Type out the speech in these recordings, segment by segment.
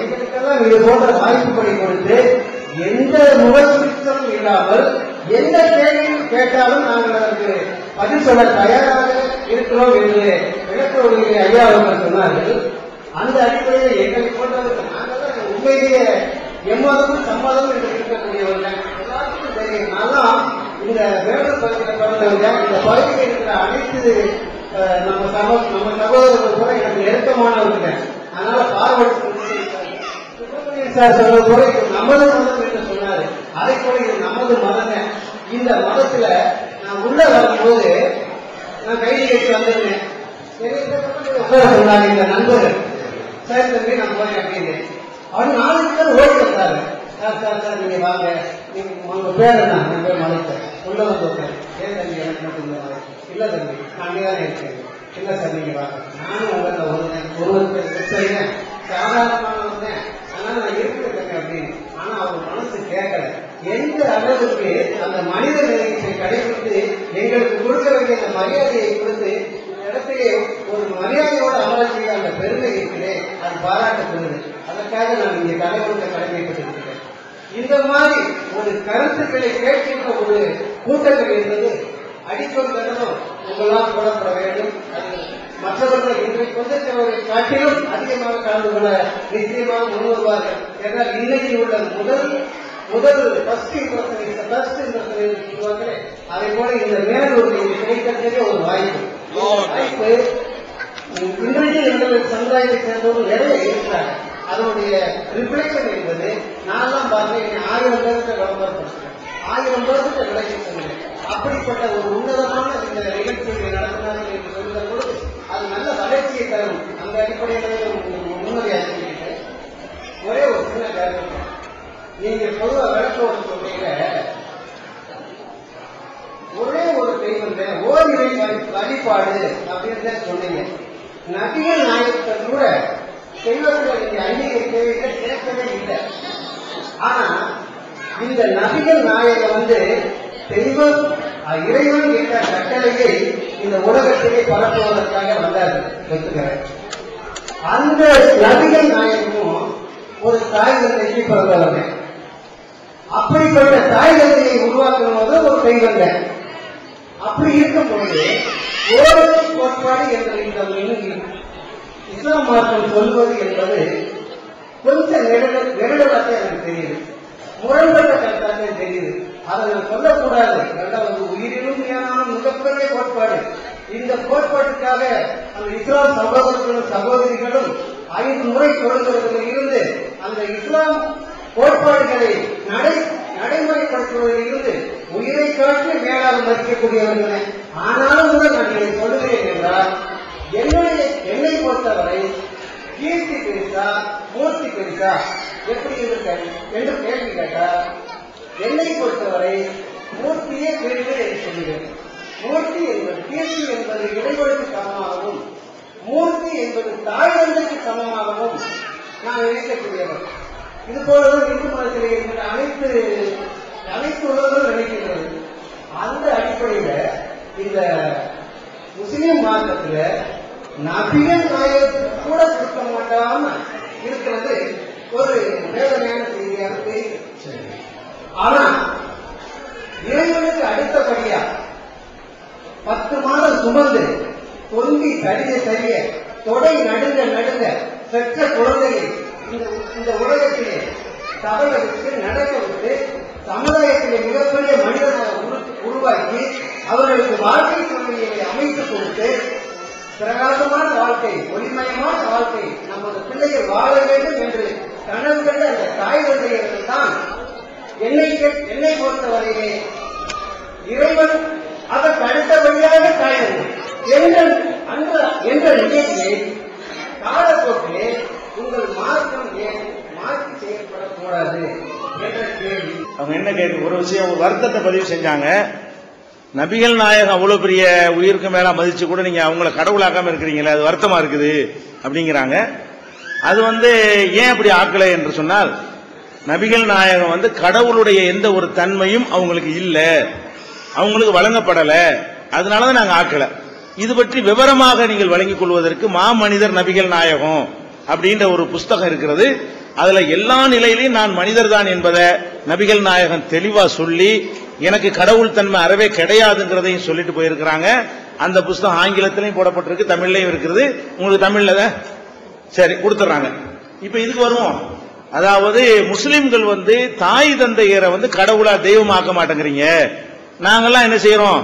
எங்களுக்கெல்லாம் இது போன்ற வாய்ப்புகளை கொடுத்து எந்த முகசுத்தம் இல்லாமல் எந்த கேள்வியும் கேட்டாலும் நாங்கள் அதற்கு பதில் சொல்ல தயாராக இருக்கிறோம் என்று விளக்கவர்களுடைய ஐயா அவர்கள் சொன்னார்கள். அந்த அடிப்படையில் எங்களை போன்றவர்கள் நாங்கள் உண்மையிலேயே எம்மதமும் சம்மதம் என்று இருக்கக்கூடியவர்கள். எல்லாருக்கும் தெரியும். நான் இந்த வேலூர் பகுதியில் பிறந்தவங்க இந்த பகுதியில் இருக்கிற அனைத்து நம்ம சகோ நம்ம சகோதரர்கள் கூட எனக்கு நெருக்கமானவர்கள் அதனால பார்வர்டு சுப்பிரமணியன் இது நமது மதம் என்று சொன்னாரு அதை கூட இது நமது மதங்க இந்த மதத்துல நான் உள்ள வரும்போது நான் கைதி கட்டி வந்திருந்தேன் சரி, உட்கார சொன்னாங்க இந்த நண்பர்கள் தம்பி நான் போய் அப்படின்னு அவர் நாலு பேர் ஓடி வந்தாரு சார் சார் சார் நீங்க வாங்க நீங்க உங்க பேர் என்ன என் பேர் உள்ள வந்து உட்காரு ஏன் தம்பி எனக்கு மட்டும் இந்த இல்ல தம்பி நான் அங்கேதான் இருக்கேன் இல்ல சார் நீங்க வாங்க நானும் உங்களை ஒரு ஒருவர் செய்யறேன் அதனால நான் இருக்கிறேன் அப்படின்னு ஆனா அவர் மனசு கேட்கல எந்த அளவுக்கு அந்த மனித நிலையை கடைபிடித்து எங்களுக்கு கொடுக்க வேண்டிய அந்த மரியாதையை கொடுத்து இந்த இடத்திலே ஒரு மரியாதையோட அமரக்கூடிய அந்த பெருமை இருக்கிறே அது பாராட்டப்படுது. அதற்காக நான் இங்கே தலைவருக்கு கடமைப்பட்டிருக்கிறேன். இந்த மாதிரி ஒரு கருத்துக்களை கேட்கின்ற ஒரு கூட்டங்கள் என்பது அடிக்கொண்டு தினமும் உங்களால் போடப்பட வேண்டும். அது மற்றவர்கள் இன்றைக்கு வந்திருக்கிறவர்களை காட்டிலும் அதிகமாக கலந்து கொள்ள நிச்சயமாக முன் வருவார்கள் என்றால் இன்னைக்கு உள்ள முதல் முதல் ஃபர்ஸ்ட் இம்ப்ரெஷன் ஃபர்ஸ்ட் இம்ப்ரெஷன் சொல்லுவாங்களே அதை போல இந்த மேலூர் இது கிடைக்கிறதுக்கே ஒரு வாய்ப்பு. வாய்ப்பு இன்றைக்கு எங்கள் சமுதாயத்தை சேர்ந்தவர்கள் நிறைய இருக்கிறாங்க. அதனுடைய ரிஃப்ளெக்ஷன் என்பது நான்லாம் பார்த்தேன் ஆயிரம் பேருக்கு விளம்பரப்படுத்துறேன் ஆயிரம் பேருக்கு சொன்னேன் அப்படிப்பட்ட ஒரு உன்னதமான இந்த நிகழ்ச்சியை நடத்தினார்கள் என்று பொழுது அது நல்ல வளர்ச்சியை தரும் அந்த அடிப்படையில் முன்னுரையாக சொல்லிட்டு ஒரே ஒரு சின்ன கேள்வி நீங்க பொதுவாக விளக்கோடு சொல்றீங்க ஒரே ஒரு தெய்வம் ஓரிரை வழிபாடு அப்படின்னு சொன்னீங்க நபிகள் நாயகத்தை கூட தெய்வங்களை நீங்க அங்கீகரிக்கவே இல்லை சேர்க்கவே இல்லை ஆனா இந்த நபிகள் நாயகம் வந்து தெய்வம் இறைவன் என்ற கட்டளையை இந்த உலகத்திலே பரப்புவதற்காக வந்தார் ஒத்துக்கிறேன் அந்த நபிகள் நாயகமும் ஒரு தாய் தந்தைக்கு பிறந்தவங்க அப்படிப்பட்ட தாய் தந்தையை உருவாக்கும் போது ஒரு தெய்வங்க அப்படி இருக்கும் பொழுது ஓரளவு கோட்பாடு என்ற இந்த இஸ்லாம் மார்க்கம் சொல்வது என்பது கொஞ்சம் நெருடலாக எனக்கு தெரியுது. முரண்பட்ட கருத்தாக தெரியுது. அதை சொல்லக்கூடாது. ரெண்டாவது உயிரினும் மேலான மிகப்பெரிய கோட்பாடு. இந்த கோட்பாட்டுக்காக அந்த இஸ்லாம் சகோதரர்களும் சகோதரிகளும் ஐந்து முறை தொடங்குவதில் இருந்து அந்த இஸ்லாம் கோட்பாடுகளை நடை நடைமுறைப்படுத்துவதில் இருந்து உயிரை காட்டி மேலாக மதிக்கக்கூடியவர்கள். ஆனாலும் கூட நான் இதை சொல்லுகிறேன் என்றால் என்னுடைய என்னை பொறுத்தவரை கீர்த்தி பெருசா மூர்த்தி பெருசா எப்படி இருக்க என்று கேள்வி கேட்டால் என்னை பொறுத்தவரை மூர்த்தியே பெரிது என்று சொல்லுகிறேன். மூர்த்தி என்பது கீர்த்தி என்பது இடைவெளிக்கு சமமாகவும் மூர்த்தி என்பது தாழ்வந்தக்கு சமமாகவும் நான் நினைக்கக்கூடியவர். இது போலதான் இந்து மதத்தில் இருக்கிற அனைத்து அனைத்து உலகங்களும் நினைக்கின்றது. அந்த அடிப்படையில இந்த முஸ்லிம் மார்க்கத்துல நபிகள் நாயகத்துக்கு கூட கொடுக்க மாட்டாம இருக்கிறது ஒரு வேதனையான செய்தியாக தெரியுது ஆனா இறைவனுக்கு அடுத்தபடியா பத்து மாதம் சுமந்து தொங்கி சரிய தொடை நடுங்க நடுங்க. பெற்ற குழந்தையை இந்த இந்த உலகத்திலே தவற விட்டு நடக்க விட்டு சமுதாயத்திலே மிகப்பெரிய மனிதனாக உருவாக்கி அவர்களுக்கு வாழ்க்கை தொழிலை அமைத்துக் கொடுத்து பிரகாசமான வாழ்க்கை ஒளிமயமான வாழ்க்கை நமது பிள்ளைகள் வாழ வேண்டும் என்று கனவு கண்ட அந்த தாய் தந்தையர்கள் தான் என்னை என்னை பொறுத்தவரையிலே இறைவன் அதற்கு அடுத்தபடியாக தாய் தந்தை. என்ற அந்த என்ற நிலையிலே காலப்போக்கிலே உங்கள் மார்க்கம் ஏன் மாற்றி செய்யப்படக்கூடாது என்ற கேள்வி. அவங்க என்ன கேட்க ஒரு விஷயம் வருத்தத்தை பதிவு செஞ்சாங்க. நபிகள் நாயகம் அவ்வளவு பெரிய உயிருக்கு மேல மதிச்சு கூட நீங்க அவங்கள கடவுளாக்காம இருக்கிறீங்களே அது வருத்தமா இருக்குது அப்படிங்கிறாங்க. அது வந்து ஏன் அப்படி ஆக்கலை என்று சொன்னால் நபிகள் நாயகம் வந்து கடவுளுடைய எந்த ஒரு தன்மையும் அவங்களுக்கு இல்லை. அவங்களுக்கு வழங்கப்படலை. அதனாலதான் நாங்க ஆக்கலை. இது பற்றி விவரமாக நீங்கள் வழங்கிக் கொள்வதற்கு மாமனிதர் நபிகள் நாயகம் அப்படின்ற ஒரு புஸ்தகம் இருக்கிறது. அதுல எல்லா நிலையிலையும் நான் மனிதர் தான் என்பதை நபிகள் நாயகம் தெளிவா சொல்லி எனக்கு கடவுள் தன்மை அறவே கிடையாதுங்கிறதையும் சொல்லிட்டு போயிருக்கிறாங்க. அந்த புஸ்தகம் ஆங்கிலத்திலையும் போடப்பட்டிருக்கு தமிழ்லையும் இருக்கிறது உங்களுக்கு தமிழ்ல தான்? சரி கொடுத்துறாங்க இப்ப இதுக்கு வருவோம். அதாவது முஸ்லிம்கள் வந்து தாய் தந்தையரை வந்து கடவுளா தெய்வமாக்க மாட்டேங்கிறீங்க. நாங்கெல்லாம் என்ன செய்யறோம்?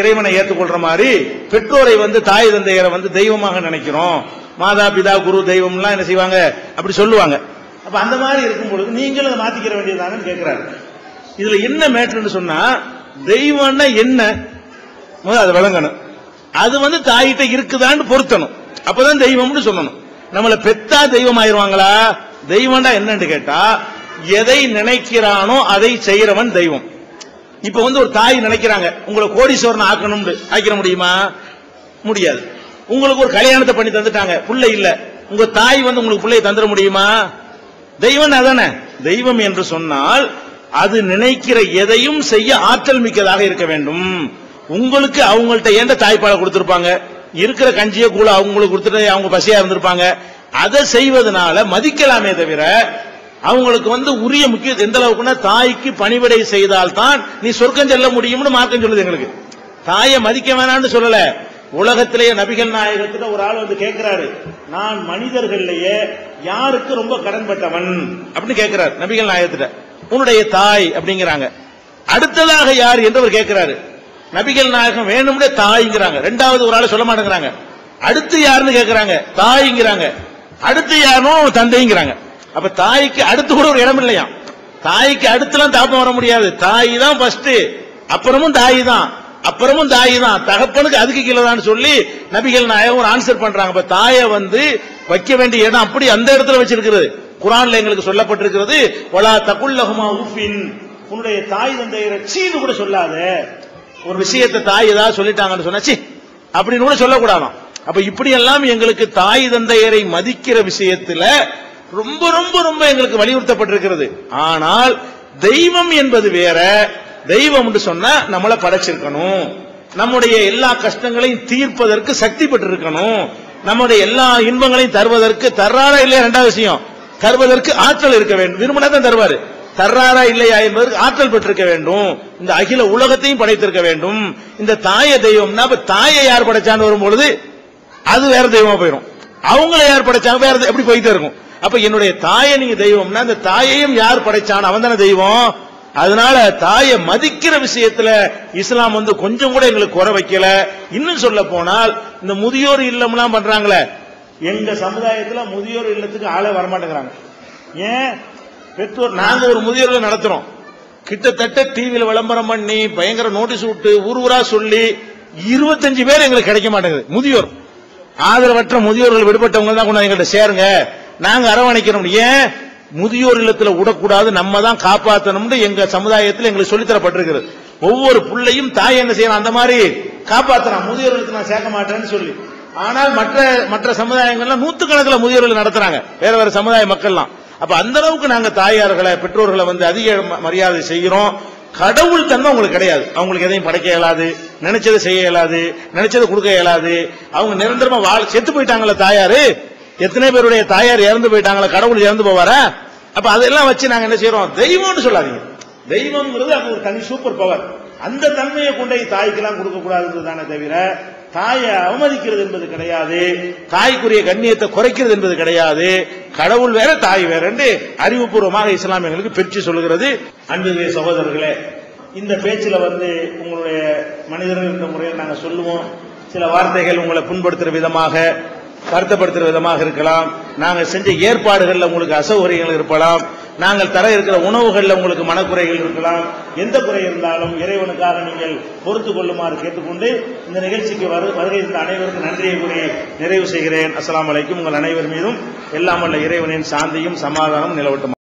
இறைவனை ஏற்றுக்கொள்ற மாதிரி பெற்றோரை வந்து தாய் தந்தையரை வந்து தெய்வமாக நினைக்கிறோம். மாதா பிதா குரு தெய்வம்லாம் என்ன செய்வாங்க? அப்படி சொல்லுவாங்க. அப்ப அந்த மாதிரி இருக்கும் பொழுது நீங்களும் அதை மாத்திக்கிற வேண்டியதானு கேட்கிறாரு இதுல என்ன மேட்ருன்னு சொன்னா தெய்வம்னா என்ன? முதல்ல அதை விளங்கணும். அது வந்து தாயிட்ட இருக்குதான்னு பொருத்தணும். அப்பதான் தெய்வம்னு சொல்லணும். நம்மளை பெத்தா தெய்வம் ஆயிருவாங்களா தெய்வம்டா என்னன்னு கேட்டா எதை நினைக்கிறானோ அதை செய்யறவன் தெய்வம். இப்ப வந்து ஒரு தாய் நினைக்கிறாங்க உங்களை கோடீஸ்வரன் ஆக்கணும் ஆக்கிட முடியுமா? முடியாது. உங்களுக்கு ஒரு கல்யாணத்தை பண்ணி தந்துட்டாங்க பிள்ளை இல்ல. உங்க தாய் வந்து உங்களுக்கு பிள்ளையை தந்துட முடியுமா? தெய்வம் அதானே. தெய்வம் என்று சொன்னால் அது நினைக்கிற எதையும் செய்ய ஆற்றல் மிக்கதாக இருக்க வேண்டும். உங்களுக்கு அவங்கள்ட்ட எந்த தாய்ப்பாலை கொடுத்திருப்பாங்க? இருக்கிற கஞ்சிய கூழ அவங்களுக்கு கொடுத்துட்டு அவங்க பசியா இருந்திருப்பாங்க. அதை செய்வதனால மதிக்கலாமே தவிர அவங்களுக்கு வந்து உரிய முக்கிய எந்த அளவுக்குன்னா தாய்க்கு பணிவிடை செய்தால்தான் நீ சொர்க்கம் செல்ல முடியும்னு மார்க்கம் சொல்லுது எங்களுக்கு. தாயை மதிக்க வேணாம்னு சொல்லல. உலகத்திலேயே நபிகள் நாயகத்துல ஒரு ஆள் வந்து கேட்கிறாரு நான் மனிதர்கள்லயே யாருக்கு ரொம்ப கடன்பட்டவன்? அப்படின்னு கேட்கிறார் நபிகள் நாயகத்துல உன்னுடைய தாய் அப்படிங்கிறாங்க. அடுத்ததாக யார் என்று அவர் கேட்கிறாரு. நபிகள் நாயகம் வேணும்னே தாய்ங்கிறாங்க. ரெண்டாவது ஒரு ஆள் சொல்ல மாட்டேங்கிறாங்க. அடுத்து யாருன்னு கேட்கிறாங்க? தாய்ங்கிறாங்க. அடுத்து யாரும் தந்தைங்கிறாங்க. அப்ப தாய்க்கு அடுத்து கூட ஒரு இடம் இல்லையா தாய்க்கு அடுத்துலாம் தாப்பம் வர முடியாது. தாய் தான் ஃபர்ஸ்ட் அப்புறமும் தாய் தான் அப்புறமும் தாய் தான் தகப்பனுக்கு அதுக்கு கீழே தான் சொல்லி நபிகள் நாயகம் ஒரு ஆன்சர் பண்றாங்க. அப்ப தாயை வந்து வைக்க வேண்டிய இடம் அப்படி அந்த இடத்துல வச்சிருக்கிறது. குரான்ல எங்களுக்கு சொல்லப்பட்டிருக்கிறது ஒலா தகுல்லகுமா உஃபின். உன்னுடைய தாய் தந்தையரை சீனு கூட சொல்லாத. ஒரு விஷயத்தை தாய் ஏதாவது சொல்லிட்டாங்கன்னு சொன்னாச்சு அப்படின்னு கூட சொல்லக்கூடாதான். அப்ப இப்படி எல்லாம் எங்களுக்கு தாய் தந்தையரை மதிக்கிற விஷயத்துல ரொம்ப ரொம்ப ரொம்ப எங்களுக்கு வலியுறுத்தப்பட்டிருக்கிறது. ஆனால் தெய்வம் என்பது வேற. தெய்வம் சொன்னா நம்மளை படைச்சிருக்கணும். நம்முடைய எல்லா கஷ்டங்களையும் தீர்ப்பதற்கு சக்தி பெற்றிருக்கணும். நம்முடைய எல்லா இன்பங்களையும் தருவதற்கு தர்றாரா இல்லையா ரெண்டாவது விஷயம்? தருவதற்கு ஆற்றல் இருக்க வேண்டும். விரும்பினா தான் தருவாரு. தர்றாரா இல்லையா என்பதற்கு ஆற்றல் பெற்றிருக்க வேண்டும். இந்த அகில உலகத்தையும் படைத்திருக்க வேண்டும். இந்த தாய தெய்வம்னா தாயை யார் படைச்சான்னு வரும்பொழுது அது வேற தெய்வமா போயிடும் அவங்கள யார் படைச்சாங்க? வேற எப்படி போயிட்டே இருக்கும்? அப்ப என்னுடைய தாயை நீங்க தெய்வம்னா அந்த தாயையும் யார் படைச்சான் அவன் தானே தெய்வம். அதனால தாயை மதிக்கிற விஷயத்துல இஸ்லாம் வந்து கொஞ்சம் கூட எங்களுக்கு குறை வைக்கல. இன்னும் சொல்ல போனால் இந்த முதியோர் இல்லம்லாம் பண்றாங்களே எங்க சமுதாயத்துல முதியோர் இல்லத்துக்கு ஆளே வரமாட்டேங்கிறாங்க. ஏன்? பெற்றோர் நாங்க ஒரு முதியோர்கள் நடத்துறோம். கிட்டத்தட்ட டிவியில விளம்பரம் பண்ணி பயங்கர நோட்டீஸ் விட்டு ஊர் ஊரா சொல்லி இருபத்தஞ்சு பேர் எங்களுக்கு கிடைக்க மாட்டேங்குது முதியோர். ஆதரவற்ற முதியோர்கள் விடுபட்டவங்க தான் கொண்டு எங்கள்கிட்ட சேருங்க. நாங்க அரவணைக்கிறோம் ஏன்? முதியோர் இல்லத்துல விடக்கூடாது. நம்ம தான் காப்பாற்றணும்னு எங்க சமுதாயத்தில் எங்களுக்கு சொல்லித்தரப்பட்டிருக்கிறது. ஒவ்வொரு பிள்ளையும் தாய் என்ன செய்யணும்? அந்த மாதிரி காப்பாத்தலாம் முதியோர் இல்லத்துல நான் சேர்க்க மாட்டேன்னு சொல்லி. ஆனால் மற்ற மற்ற சமுதாயங்கள்லாம் நூத்துக்கணக்கில் முதியோர்கள் நடத்துறாங்க. வேற வேற சமுதாய மக்கள்லாம். அப்ப அந்த அளவுக்கு நாங்க தாயார்களை பெற்றோர்களை வந்து அதிக ம- மரியாதை செய்கிறோம். கடவுள் தன்மை உங்களுக்கு கிடையாது. அவங்களுக்கு எதையும் படைக்க இயலாது. நினைச்சதை செய்ய இயலாது. நினைச்சதை கொடுக்க இயலாது. அவங்க நிரந்தரமா வாழ் செத்து போயிட்டாங்களா தாயாரு. எத்தனை பேருடைய தாயார் இறந்து போயிட்டாங்களா கடவுள் இறந்து போவாரா? அப்ப அதெல்லாம் வச்சு நாங்க என்ன செய்யறோம் தெய்வம்னு சொல்லாதீங்க. தெய்வம்ங்கிறது அது ஒரு தனி சூப்பர் பவர் அந்த தன்மையை கொண்டு போய் தாய்க்கெல்லாம் கொடுக்க கூடாதுன்றது தானே தவிர தாயை அவமதிக்கிறது என்பது கிடையாது. தாய்க்குரிய கண்ணியத்தை குறைக்கிறது என்பது கிடையாது. கடவுள் வேற தாய் வேற என்று அறிவுபூர்வமாக இஸ்லாமியர்களுக்கு பிரிச்சு சொல்லுகிறது. அன்புடைய சகோதரர்களே இந்த பேச்சில் வந்து உங்களுடைய மனிதர்கள் என்ற முறையில் நாங்கள் சொல்லுவோம். சில வார்த்தைகள் உங்களை புண்படுத்துற விதமாக வருத்தப்படுத்துற விதமாக இருக்கலாம். நாங்கள் செஞ்ச ஏற்பாடுகள்ல உங்களுக்கு அசௌகரியங்கள் இருக்கலாம். நாங்கள் தர இருக்கிற உணவுகளில் உங்களுக்கு மனக்குறைகள் இருக்கலாம். எந்த குறை இருந்தாலும் இறைவனுக்காக நீங்கள் பொறுத்து கொள்ளுமாறு கேட்டுக்கொண்டு இந்த நிகழ்ச்சிக்கு வரு- வருகை இருந்த அனைவருக்கும் நன்றியை கூறி நிறைவு செய்கிறேன். அஸ்லாம் அலைக்கும். உங்கள் அனைவர் மீதும் எல்லாம் வல்ல இறைவனின் சாந்தியும் சமாதானம் நிலவட்டும்.